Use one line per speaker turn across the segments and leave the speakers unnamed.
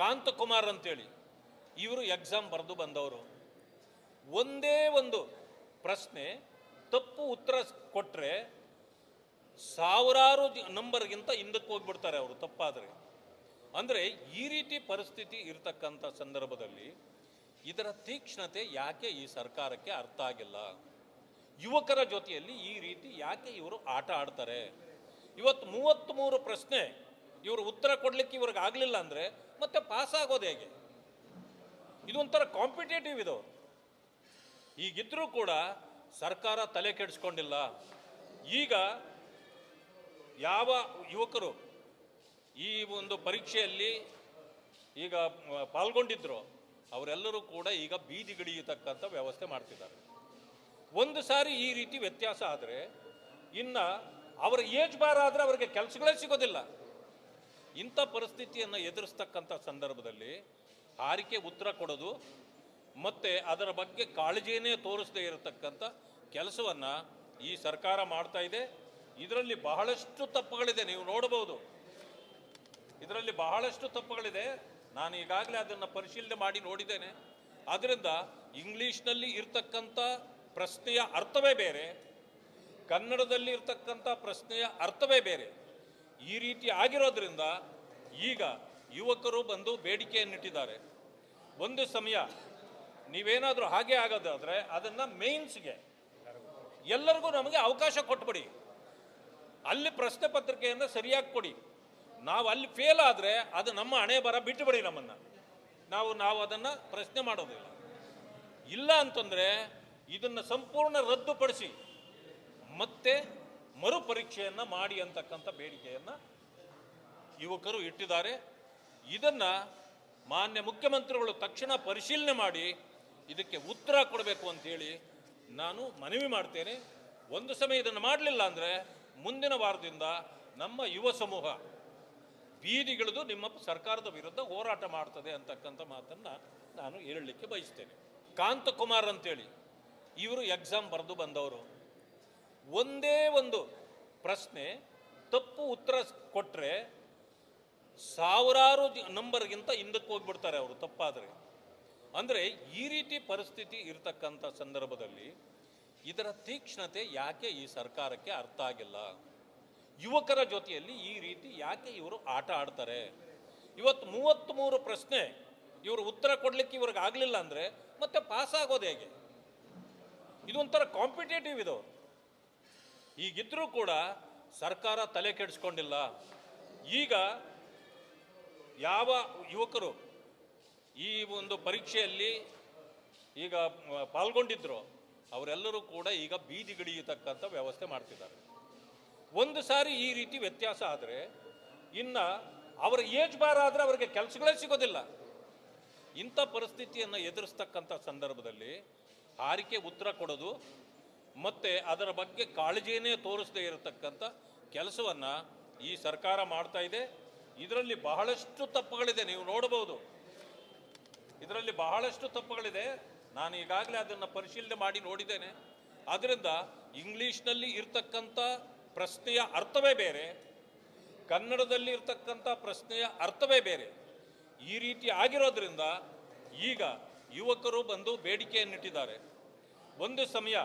ಕಾಂತಕುಮಾರ್ ಅಂತೇಳಿ, ಇವರು ಎಕ್ಸಾಮ್ ಬರೆದು ಬಂದವರು. ಒಂದೇ ಒಂದು ಪ್ರಶ್ನೆ, ತಪ್ಪು ಉತ್ತರ ಕೊಟ್ಟರೆ ಸಾವಿರಾರು ನಂಬರ್ಗಿಂತ ಹಿಂದಕ್ಕೆ ಹೋಗ್ಬಿಡ್ತಾರೆ ಅವರು ತಪ್ಪಾದರೆ. ಅಂದರೆ ಈ ರೀತಿ ಪರಿಸ್ಥಿತಿ ಇರತಕ್ಕಂಥ ಸಂದರ್ಭದಲ್ಲಿ ಇದರ ತೀಕ್ಷ್ಣತೆ ಯಾಕೆ ಈ ಸರ್ಕಾರಕ್ಕೆ ಅರ್ಥ ಆಗಿಲ್ಲ? ಯುವಕರ ಜೊತೆಯಲ್ಲಿ ಈ ರೀತಿ ಯಾಕೆ ಇವರು ಆಟ ಆಡ್ತಾರೆ? ಇವತ್ತು ಮೂವತ್ತ್ಮೂರು ಪ್ರಶ್ನೆ ಇವರು ಉತ್ತರ ಕೊಡಲಿಕ್ಕೆ ಇವ್ರಿಗೆ ಆಗಲಿಲ್ಲ ಅಂದರೆ ಮತ್ತೆ ಪಾಸ್ ಆಗೋದು ಹೇಗೆ? ಇದೊಂಥರ ಕಾಂಪಿಟೇಟಿವ್ ಇದು. ಈಗಿದ್ರೂ ಕೂಡ ಸರ್ಕಾರ ತಲೆ ಕೆಡಿಸ್ಕೊಂಡಿಲ್ಲ. ಈಗ ಯಾವ ಯುವಕರು ಈ ಒಂದು ಪರೀಕ್ಷೆಯಲ್ಲಿ ಈಗ ಪಾಲ್ಗೊಂಡಿದ್ರು ಅವರೆಲ್ಲರೂ ಕೂಡ ಈಗ ಬೀದಿಗಿಳಿಯತಕ್ಕಂಥ ವ್ಯವಸ್ಥೆ ಮಾಡ್ತಿದ್ದಾರೆ. ಒಂದು ಸಾರಿ ಈ ರೀತಿ ವ್ಯತ್ಯಾಸ ಆದರೆ ಇನ್ನು ಅವರ ಏಜ್ ಬಾರ್ ಆದರೆ ಅವರಿಗೆ ಕೆಲಸಗಳೇ ಸಿಗೋದಿಲ್ಲ. ಇಂಥ ಪರಿಸ್ಥಿತಿಯನ್ನು ಎದುರಿಸ್ತಕ್ಕಂಥ ಸಂದರ್ಭದಲ್ಲಿ ಹಾರಿಕೆ ಉತ್ತರ ಕೊಡೋದು ಮತ್ತು ಅದರ ಬಗ್ಗೆ ಕಾಳಜಿಯೇ ತೋರಿಸದೇ ಇರತಕ್ಕಂಥ ಕೆಲಸವನ್ನು ಈ ಸರ್ಕಾರ ಮಾಡ್ತಾ ಇದೆ. ಇದರಲ್ಲಿ ಬಹಳಷ್ಟು ತಪ್ಪುಗಳಿದೆ, ನೀವು ನೋಡಬಹುದು. ಇದರಲ್ಲಿ ಬಹಳಷ್ಟು ತಪ್ಪುಗಳಿದೆ. ನಾನು ಈಗಾಗಲೇ ಅದನ್ನು ಪರಿಶೀಲನೆ ಮಾಡಿ ನೋಡಿದ್ದೇನೆ. ಆದ್ದರಿಂದ ಇಂಗ್ಲೀಷ್ನಲ್ಲಿ ಇರ್ತಕ್ಕಂಥ ಪ್ರಶ್ನೆಯ ಅರ್ಥವೇ ಬೇರೆ, ಕನ್ನಡದಲ್ಲಿ ಇರ್ತಕ್ಕಂಥ ಪ್ರಶ್ನೆಯ ಅರ್ಥವೇ ಬೇರೆ. ಈ ರೀತಿ ಆಗಿರೋದ್ರಿಂದ ಈಗ ಯುವಕರು ಬಂದು ಬೇಡಿಕೆಯನ್ನಿಟ್ಟಿದ್ದಾರೆ. ಒಂದು ಸಮಯ ನೀವೇನಾದರೂ ಹಾಗೆ ಆಗೋದಾದರೆ ಅದನ್ನು ಮೇನ್ಸ್ಗೆ ಎಲ್ಲರಿಗೂ ನಮಗೆ ಅವಕಾಶ ಕೊಟ್ಬಿಡಿ. ಅಲ್ಲಿ ಪ್ರಶ್ನೆ ಪತ್ರಿಕೆಯನ್ನು ಸರಿಯಾಗಿ ಕೊಡಿ. ನಾವು ಅಲ್ಲಿ ಫೇಲ್ ಆದರೆ ಅದು ನಮ್ಮ ಹಣೆ ಬರ ಬಿಟ್ಟುಬಿಡಿ ನಮ್ಮನ್ನು. ನಾವು ನಾವು ಅದನ್ನು ಪ್ರಶ್ನೆ ಮಾಡೋದಿಲ್ಲ. ಇಲ್ಲ ಅಂತಂದರೆ ಇದನ್ನು ಸಂಪೂರ್ಣ ರದ್ದುಪಡಿಸಿ ಮತ್ತೆ ಮರುಪರೀಕ್ಷೆಯನ್ನು ಮಾಡಿ ಅಂತಕ್ಕಂಥ ಬೇಡಿಕೆಯನ್ನು ಯುವಕರು ಇಟ್ಟಿದ್ದಾರೆ. ಇದನ್ನು ಮಾನ್ಯ ಮುಖ್ಯಮಂತ್ರಿಗಳು ತಕ್ಷಣ ಪರಿಶೀಲನೆ ಮಾಡಿ ಇದಕ್ಕೆ ಉತ್ತರ ಕೊಡಬೇಕು ಅಂತೇಳಿ ನಾನು ಮನವಿ ಮಾಡ್ತೇನೆ. ಒಂದು ಸಮಯ ಇದನ್ನು ಮಾಡಲಿಲ್ಲ ಅಂದರೆ ಮುಂದಿನ ವಾರದಿಂದ ನಮ್ಮ ಯುವ ಸಮೂಹ ಬೀದಿಗಿಳಿದು ನಿಮ್ಮ ಸರ್ಕಾರದ ವಿರುದ್ಧ ಹೋರಾಟ ಮಾಡ್ತದೆ ಅಂತಕ್ಕಂಥ ಮಾತನ್ನು ನಾನು ಹೇಳಲಿಕ್ಕೆ ಬಯಸ್ತೇನೆ. ಕಾಂತಕುಮಾರ್ ಅಂತೇಳಿ ಇವರು ಎಕ್ಸಾಮ್ ಬರೆದು ಬಂದವರು. ಒಂದೇ ಒಂದು ಪ್ರಶ್ನೆ, ತಪ್ಪು ಉತ್ತರ ಕೊಟ್ಟರೆ ಸಾವಿರಾರು ನಂಬರ್ಗಿಂತ ಹಿಂದಕ್ಕೆ ಹೋಗ್ಬಿಡ್ತಾರೆ ಅವರು ತಪ್ಪಾದರೆ. ಅಂದರೆ ಈ ರೀತಿ ಪರಿಸ್ಥಿತಿ ಇರತಕ್ಕಂಥ ಸಂದರ್ಭದಲ್ಲಿ ಇದರ ತೀಕ್ಷ್ಣತೆ ಯಾಕೆ ಈ ಸರ್ಕಾರಕ್ಕೆ ಅರ್ಥ ಆಗಿಲ್ಲ? ಯುವಕರ ಜೊತೆಯಲ್ಲಿ ಈ ರೀತಿ ಯಾಕೆ ಇವರು ಆಟ ಆಡ್ತಾರೆ? ಇವತ್ತು ಮೂವತ್ತ್ಮೂರು ಪ್ರಶ್ನೆ, ಇವರು ಉತ್ತರ ಕೊಡಲಿಕ್ಕೆ ಇವ್ರಿಗೆ ಆಗಲಿಲ್ಲ ಅಂದರೆ ಮತ್ತೆ ಪಾಸ್ ಆಗೋದು ಹೇಗೆ? ಇದೊಂಥರ ಕಾಂಪಿಟೇಟಿವ್ ಇದು. ಈಗಿದ್ರೂ ಕೂಡ ಸರ್ಕಾರ ತಲೆ ಕೆಡಿಸ್ಕೊಂಡಿಲ್ಲ. ಈಗ ಯಾವ ಯುವಕರು ಈ ಒಂದು ಪರೀಕ್ಷೆಯಲ್ಲಿ ಈಗ ಪಾಲ್ಗೊಂಡಿದ್ರು ಅವರೆಲ್ಲರೂ ಕೂಡ ಈಗ ಬೀದಿಗಿಳಿಯತಕ್ಕಂಥ ವ್ಯವಸ್ಥೆ ಮಾಡ್ತಿದ್ದಾರೆ. ಒಂದು ಸಾರಿ ಈ ರೀತಿ ವ್ಯತ್ಯಾಸ ಆದರೆ ಇನ್ನು ಅವರ ಏಜ್ ಬಾರ್ ಆದರೆ ಅವರಿಗೆ ಕೆಲಸಗಳೇ ಸಿಗೋದಿಲ್ಲ. ಇಂಥ ಪರಿಸ್ಥಿತಿಯನ್ನು ಎದುರಿಸ್ತಕ್ಕಂಥ ಸಂದರ್ಭದಲ್ಲಿ ಆರಿಕೆ ಉತ್ತರ ಕೊಡೋದು ಮತ್ತು ಅದರ ಬಗ್ಗೆ ಕಾಳಜಿಯೇ ತೋರಿಸದೇ ಇರತಕ್ಕಂಥ ಕೆಲಸವನ್ನು ಈ ಸರ್ಕಾರ ಮಾಡ್ತಾ ಇದೆ. ಇದರಲ್ಲಿ ಬಹಳಷ್ಟು ತಪ್ಪುಗಳಿದೆ, ನೀವು ನೋಡಬಹುದು. ಇದರಲ್ಲಿ ಬಹಳಷ್ಟು ತಪ್ಪುಗಳಿದೆ. ನಾನು ಈಗಾಗಲೇ ಅದನ್ನು ಪರಿಶೀಲನೆ ಮಾಡಿ ನೋಡಿದ್ದೇನೆ. ಆದ್ದರಿಂದ ಇಂಗ್ಲೀಷ್ನಲ್ಲಿ ಇರ್ತಕ್ಕಂಥ ಪ್ರಶ್ನೆಯ ಅರ್ಥವೇ ಬೇರೆ. ಕನ್ನಡದಲ್ಲಿ ಇರ್ತಕ್ಕಂಥ ಪ್ರಶ್ನೆಯ ಅರ್ಥವೇ ಬೇರೆ. ಈ ರೀತಿ ಆಗಿರೋದ್ರಿಂದ ಈಗ ಯುವಕರು ಬಂದು ಬೇಡಿಕೆಯನ್ನಿಟ್ಟಿದ್ದಾರೆ. ಒಂದು ಸಮಯ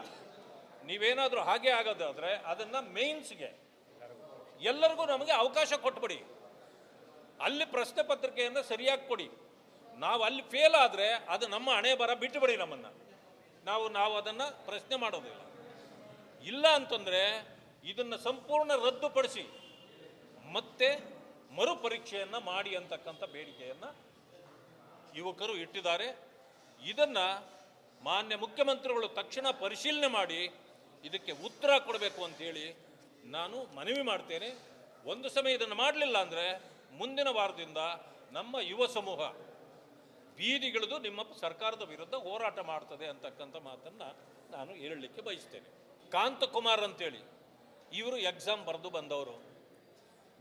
ನೀವೇನಾದರೂ ಹಾಗೆ ಆಗೋದಾದರೆ ಅದನ್ನು ಮೇನ್ಸ್ಗೆ ಎಲ್ಲರಿಗೂ ನಮಗೆ ಅವಕಾಶ ಕೊಟ್ಬಿಡಿ. ಅಲ್ಲಿ ಪ್ರಶ್ನೆ ಪತ್ರಿಕೆಯನ್ನು ಸರಿಯಾಗಿ ಕೊಡಿ. ನಾವು ಅಲ್ಲಿ ಫೇಲ್ ಆದರೆ ಅದು ನಮ್ಮ ಹಣೆ ಬರ ಬಿಟ್ಟುಬಿಡಿ ನಮ್ಮನ್ನು. ನಾವು ನಾವು ಅದನ್ನು ಪ್ರಶ್ನೆ ಮಾಡೋದಿಲ್ಲ. ಇಲ್ಲ ಅಂತಂದರೆ ಇದನ್ನು ಸಂಪೂರ್ಣ ರದ್ದುಪಡಿಸಿ ಮತ್ತೆ ಮರುಪರೀಕ್ಷೆಯನ್ನು ಮಾಡಿ ಅಂತಕ್ಕಂಥ ಬೇಡಿಕೆಯನ್ನು ಯುವಕರು ಇಟ್ಟಿದ್ದಾರೆ. ಇದನ್ನು ಮಾನ್ಯ ಮುಖ್ಯಮಂತ್ರಿಗಳು ತಕ್ಷಣ ಪರಿಶೀಲನೆ ಮಾಡಿ ಇದಕ್ಕೆ ಉತ್ತರ ಕೊಡಬೇಕು ಅಂತೇಳಿ ನಾನು ಮನವಿ ಮಾಡ್ತೇನೆ. ಒಂದು ಸಮಯ ಇದನ್ನು ಮಾಡಲಿಲ್ಲ ಅಂದರೆ ಮುಂದಿನ ವಾರದಿಂದ ನಮ್ಮ ಯುವ ಸಮೂಹ ಬೀದಿಗಿಳಿದು ನಿಮ್ಮ ಸರ್ಕಾರದ ವಿರುದ್ಧ ಹೋರಾಟ ಮಾಡ್ತದೆ ಅಂತಕ್ಕಂಥ ಮಾತನ್ನು ನಾನು ಹೇಳಲಿಕ್ಕೆ ಬಯಸ್ತೇನೆ. ಕಾಂತಕುಮಾರ್ ಅಂತೇಳಿ ಇವರು ಎಕ್ಸಾಮ್ ಬರೆದು ಬಂದವರು.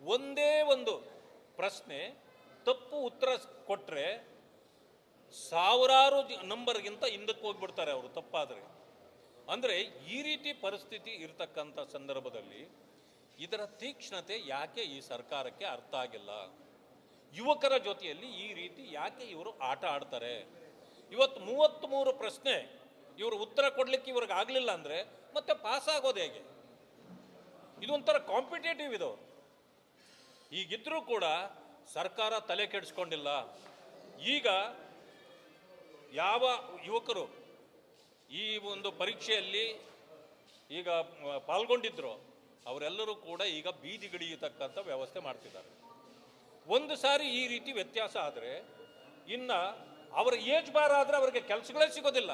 ಒಂದೇ ಒಂದು ಪ್ರಶ್ನೆ ತಪ್ಪು ಉತ್ತರ ಕೊಟ್ಟರೆ ಸಾವಿರಾರು ನಂಬರ್ಗಿಂತ ಹಿಂದಕ್ಕೆ ಹೋಗ್ಬಿಡ್ತಾರೆ ಅವರು ತಪ್ಪಾದರೆ. ಅಂದರೆ ಈ ರೀತಿ ಪರಿಸ್ಥಿತಿ ಇರತಕ್ಕಂಥ ಸಂದರ್ಭದಲ್ಲಿ ಇದರ ತೀಕ್ಷ್ಣತೆ ಯಾಕೆ ಈ ಸರ್ಕಾರಕ್ಕೆ ಅರ್ಥ ಆಗಿಲ್ಲ? ಯುವಕರ ಜೊತೆಯಲ್ಲಿ ಈ ರೀತಿ ಯಾಕೆ ಇವರು ಆಟ ಆಡ್ತಾರೆ? ಇವತ್ತು ಮೂವತ್ತ್ಮೂರು ಪ್ರಶ್ನೆ ಇವರು ಉತ್ತರ ಕೊಡಲಿಕ್ಕೆ ಇವ್ರಿಗೆ ಆಗಲಿಲ್ಲ ಅಂದರೆ ಮತ್ತೆ ಪಾಸ್ ಆಗೋದು ಹೇಗೆ? ಇದೊಂಥರ ಕಾಂಪಿಟೇಟಿವ್ ಇದು. ಈಗಿದ್ರೂ ಕೂಡ ಸರ್ಕಾರ ತಲೆ ಕೆಡಿಸ್ಕೊಂಡಿಲ್ಲ. ಈಗ ಯಾವ ಯುವಕರು ಈ ಒಂದು ಪರೀಕ್ಷೆಯಲ್ಲಿ ಈಗ ಪಾಲ್ಗೊಂಡಿದ್ದರು ಅವರೆಲ್ಲರೂ ಕೂಡ ಈಗ ಬೀದಿಗಿಳಿಯತಕ್ಕಂಥ ವ್ಯವಸ್ಥೆ ಮಾಡ್ತಿದ್ದಾರೆ. ಒಂದು ಸಾರಿ ಈ ರೀತಿ ವ್ಯತ್ಯಾಸ ಆದರೆ, ಇನ್ನು ಅವರ ಏಜ್ ಬಾರ್ ಆದರೆ ಅವರಿಗೆ ಕೆಲಸಗಳೇ ಸಿಗೋದಿಲ್ಲ.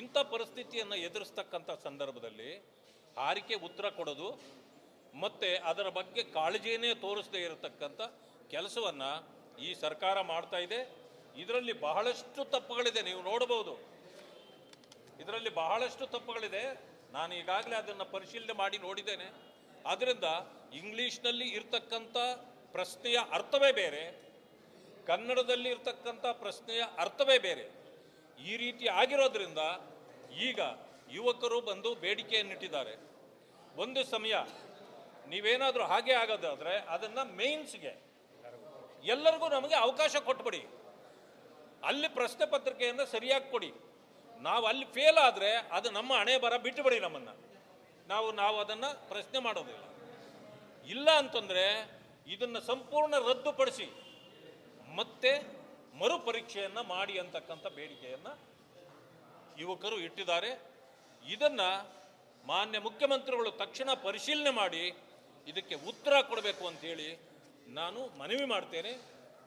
ಇಂಥ ಪರಿಸ್ಥಿತಿಯನ್ನು ಎದುರಿಸ್ತಕ್ಕಂಥ ಸಂದರ್ಭದಲ್ಲಿ ಹಾರಿಕೆ ಉತ್ತರ ಕೊಡೋದು ಮತ್ತು ಅದರ ಬಗ್ಗೆ ಕಾಳಜಿಯೇ ತೋರಿಸದೇ ಇರತಕ್ಕಂಥ ಕೆಲಸವನ್ನು ಈ ಸರ್ಕಾರ ಮಾಡ್ತಾ ಇದೆ. ಇದರಲ್ಲಿ ಬಹಳಷ್ಟು ತಪ್ಪುಗಳಿದೆ, ನೀವು ನೋಡಬಹುದು. ಇದರಲ್ಲಿ ಬಹಳಷ್ಟು ತಪ್ಪುಗಳಿದೆ. ನಾನು ಈಗಾಗಲೇ ಅದನ್ನು ಪರಿಶೀಲನೆ ಮಾಡಿ ನೋಡಿದ್ದೇನೆ. ಆದ್ದರಿಂದ ಇಂಗ್ಲೀಷ್ನಲ್ಲಿ ಇರ್ತಕ್ಕಂಥ ಪ್ರಶ್ನೆಯ ಅರ್ಥವೇ ಬೇರೆ. ಕನ್ನಡದಲ್ಲಿ ಇರ್ತಕ್ಕಂಥ ಪ್ರಶ್ನೆಯ ಅರ್ಥವೇ ಬೇರೆ. ಈ ರೀತಿ ಆಗಿರೋದ್ರಿಂದ ಈಗ ಯುವಕರು ಬಂದು ಬೇಡಿಕೆಯನ್ನಿಟ್ಟಿದ್ದಾರೆ. ಒಂದು ಸಮಯ ನೀವೇನಾದರೂ ಹಾಗೆ ಆಗೋದಾದರೆ ಅದನ್ನು ಮೇನ್ಸ್ಗೆ ಎಲ್ಲರಿಗೂ ನಮಗೆ ಅವಕಾಶ ಕೊಟ್ಬಿಡಿ. ಅಲ್ಲಿ ಪ್ರಶ್ನೆ ಪತ್ರಿಕೆಯನ್ನು ಸರಿಯಾಗಿ ಕೊಡಿ. ನಾವು ಅಲ್ಲಿ ಫೇಲ್ ಆದರೆ ಅದು ನಮ್ಮ ಹಣೆ ಬರ ಬಿಟ್ಟುಬಿಡಿ ನಮ್ಮನ್ನು. ನಾವು ನಾವು ಅದನ್ನು ಪ್ರಶ್ನೆ ಮಾಡೋದಿಲ್ಲ. ಇಲ್ಲ ಅಂತಂದರೆ ಇದನ್ನು ಸಂಪೂರ್ಣ ರದ್ದುಪಡಿಸಿ ಮತ್ತೆ ಮರುಪರೀಕ್ಷೆಯನ್ನು ಮಾಡಿ ಅಂತಕ್ಕಂಥ ಬೇಡಿಕೆಯನ್ನು ಯುವಕರು ಇಟ್ಟಿದ್ದಾರೆ. ಇದನ್ನು ಮಾನ್ಯ ಮುಖ್ಯಮಂತ್ರಿಗಳು ತಕ್ಷಣ ಪರಿಶೀಲನೆ ಮಾಡಿ ಇದಕ್ಕೆ ಉತ್ತರ ಕೊಡಬೇಕು ಅಂತೇಳಿ ನಾನು ಮನವಿ ಮಾಡ್ತೇನೆ.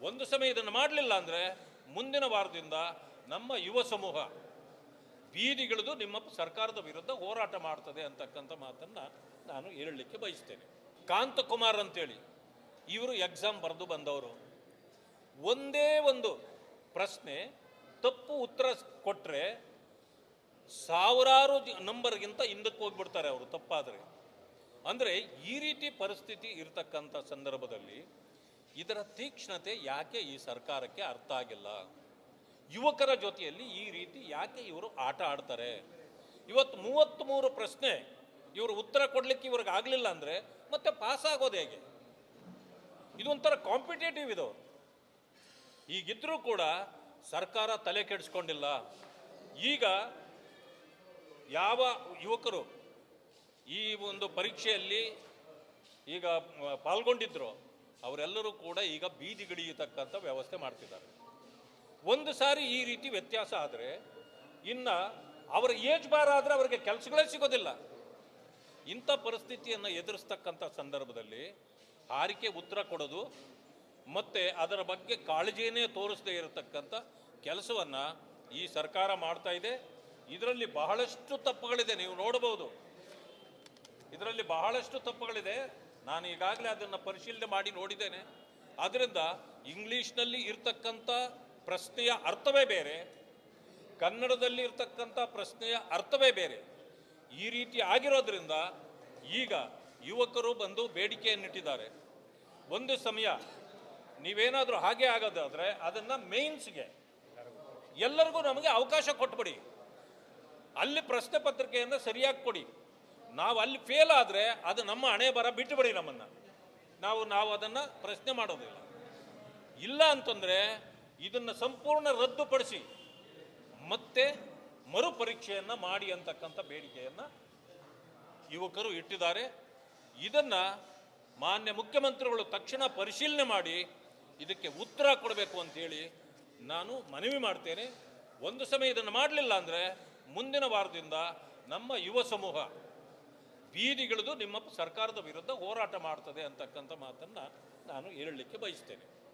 ಒಂದು ಸಮಯ ಇದನ್ನು ಮಾಡಲಿಲ್ಲ ಅಂದರೆ ಮುಂದಿನ ವಾರದಿಂದ ನಮ್ಮ ಯುವ ಸಮೂಹ ಬೀದಿಗಿಳಿದು ನಿಮ್ಮ ಸರ್ಕಾರದ ವಿರುದ್ಧ ಹೋರಾಟ ಮಾಡ್ತದೆ ಅಂತಕ್ಕಂಥ ಮಾತನ್ನು ನಾನು ಹೇಳಲಿಕ್ಕೆ ಬಯಸ್ತೇನೆ. ಕಾಂತಕುಮಾರ್ ಅಂತೇಳಿ, ಇವರು ಎಕ್ಸಾಮ್ ಬರೆದು ಬಂದವರು. ಒಂದೇ ಒಂದು ಪ್ರಶ್ನೆ, ತಪ್ಪು ಉತ್ತರ ಕೊಟ್ಟರೆ ಸಾವಿರಾರು ನಂಬರ್ಗಿಂತ ಹಿಂದಕ್ಕೆ ಹೋಗ್ಬಿಡ್ತಾರೆ ಅವರು ತಪ್ಪಾದರೆ. ಅಂದರೆ ಈ ರೀತಿ ಪರಿಸ್ಥಿತಿ ಇರತಕ್ಕಂಥ ಸಂದರ್ಭದಲ್ಲಿ ಇದರ ತೀಕ್ಷ್ಣತೆ ಯಾಕೆ ಈ ಸರ್ಕಾರಕ್ಕೆ ಅರ್ಥ ಆಗಿಲ್ಲ? ಯುವಕರ ಜೊತೆಯಲ್ಲಿ ಈ ರೀತಿ ಯಾಕೆ ಇವರು ಆಟ ಆಡ್ತಾರೆ? ಇವತ್ತು ಮೂವತ್ತ್ಮೂರು ಪ್ರಶ್ನೆ ಇವರು ಉತ್ತರ ಕೊಡಲಿಕ್ಕೆ ಇವ್ರಿಗೆ ಆಗಲಿಲ್ಲ ಅಂದರೆ ಮತ್ತೆ ಪಾಸ್ ಆಗೋದು ಹೇಗೆ? ಇದೊಂಥರ ಕಾಂಪಿಟೇಟಿವ್ ಇದು. ಈಗಿದ್ರೂ ಕೂಡ ಸರ್ಕಾರ ತಲೆ ಕೆಡಿಸ್ಕೊಂಡಿಲ್ಲ. ಈಗ ಯಾವ ಯುವಕರು ಈ ಒಂದು ಪರೀಕ್ಷೆಯಲ್ಲಿ ಈಗ ಪಾಲ್ಗೊಂಡಿದ್ರು ಅವರೆಲ್ಲರೂ ಕೂಡ ಈಗ ಬೀದಿಗಿಳಿಯತಕ್ಕಂಥ ವ್ಯವಸ್ಥೆ ಮಾಡ್ತಿದ್ದಾರೆ. ಒಂದು ಸಾರಿ ಈ ರೀತಿ ವ್ಯತ್ಯಾಸ ಆದರೆ ಇನ್ನು ಅವರ ಏಜ್ ಬಾರ್ ಆದರೆ ಅವರಿಗೆ ಕೆಲಸಗಳೇ ಸಿಗೋದಿಲ್ಲ. ಇಂಥ ಪರಿಸ್ಥಿತಿಯನ್ನು ಎದುರಿಸ್ತಕ್ಕಂಥ ಸಂದರ್ಭದಲ್ಲಿ ಹಾರಿಕೆ ಉತ್ತರ ಕೊಡೋದು ಮತ್ತು ಅದರ ಬಗ್ಗೆ ಕಾಳಜಿಯೇ ತೋರಿಸದೇ ಇರತಕ್ಕಂಥ ಕೆಲಸವನ್ನು ಈ ಸರ್ಕಾರ ಮಾಡ್ತಾ ಇದೆ. ಇದರಲ್ಲಿ ಬಹಳಷ್ಟು ತಪ್ಪುಗಳಿದೆ, ನೀವು ನೋಡಬಹುದು. ಇದರಲ್ಲಿ ಬಹಳಷ್ಟು ತಪ್ಪುಗಳಿದೆ. ನಾನು ಈಗಾಗಲೇ ಅದನ್ನು ಪರಿಶೀಲನೆ ಮಾಡಿ ನೋಡಿದ್ದೇನೆ. ಆದ್ದರಿಂದ ಇಂಗ್ಲೀಷ್ನಲ್ಲಿ ಇರ್ತಕ್ಕಂಥ ಪ್ರಶ್ನೆಯ ಅರ್ಥವೇ ಬೇರೆ, ಕನ್ನಡದಲ್ಲಿ ಇರ್ತಕ್ಕಂಥ ಪ್ರಶ್ನೆಯ ಅರ್ಥವೇ ಬೇರೆ. ಈ ರೀತಿ ಆಗಿರೋದ್ರಿಂದ ಈಗ ಯುವಕರು ಬಂದು ಬೇಡಿಕೆಯನ್ನಿಟ್ಟಿದ್ದಾರೆ. ಒಂದು ಸಮಯ ನೀವೇನಾದರೂ ಹಾಗೆ ಆಗೋದಾದರೆ ಅದನ್ನು ಮೇನ್ಸ್ಗೆ ಎಲ್ಲರಿಗೂ ನಮಗೆ ಅವಕಾಶ ಕೊಟ್ಬಿಡಿ. ಅಲ್ಲಿ ಪ್ರಶ್ನೆ ಪತ್ರಿಕೆಯನ್ನು ಸರಿಯಾಗಿ ಕೊಡಿ. ನಾವು ಅಲ್ಲಿ ಫೇಲ್ ಆದರೆ ಅದು ನಮ್ಮ ಹಣೆ ಬರ ಬಿಟ್ಟುಬಿಡಿ ನಮ್ಮನ್ನು. ನಾವು ನಾವು ಅದನ್ನು ಪ್ರಶ್ನೆ ಮಾಡೋದಿಲ್ಲ. ಇಲ್ಲ ಅಂತಂದರೆ ಇದನ್ನು ಸಂಪೂರ್ಣ ರದ್ದುಪಡಿಸಿ ಮತ್ತೆ ಮರುಪರೀಕ್ಷೆಯನ್ನು ಮಾಡಿ ಅಂತಕ್ಕಂಥ ಬೇಡಿಕೆಯನ್ನು ಯುವಕರು ಇಟ್ಟಿದ್ದಾರೆ. ಇದನ್ನು ಮಾನ್ಯ ಮುಖ್ಯಮಂತ್ರಿಗಳು ತಕ್ಷಣ ಪರಿಶೀಲನೆ ಮಾಡಿ ಇದಕ್ಕೆ ಉತ್ತರ ಕೊಡಬೇಕು ಅಂತೇಳಿ ನಾನು ಮನವಿ ಮಾಡ್ತೇನೆ. ಒಂದು ಸಮಯ ಇದನ್ನು ಮಾಡಲಿಲ್ಲ ಅಂದರೆ ಮುಂದಿನ ವಾರದಿಂದ ನಮ್ಮ ಯುವ ಸಮೂಹ ಬೀದಿಗಿಳಿದು ನಿಮ್ಮ ಸರ್ಕಾರದ ವಿರುದ್ಧ ಹೋರಾಟ ಮಾಡ್ತದೆ ಅಂತಕ್ಕಂಥ ಮಾತನ್ನು ನಾನು ಹೇಳಲಿಕ್ಕೆ ಬಯಸ್ತೇನೆ.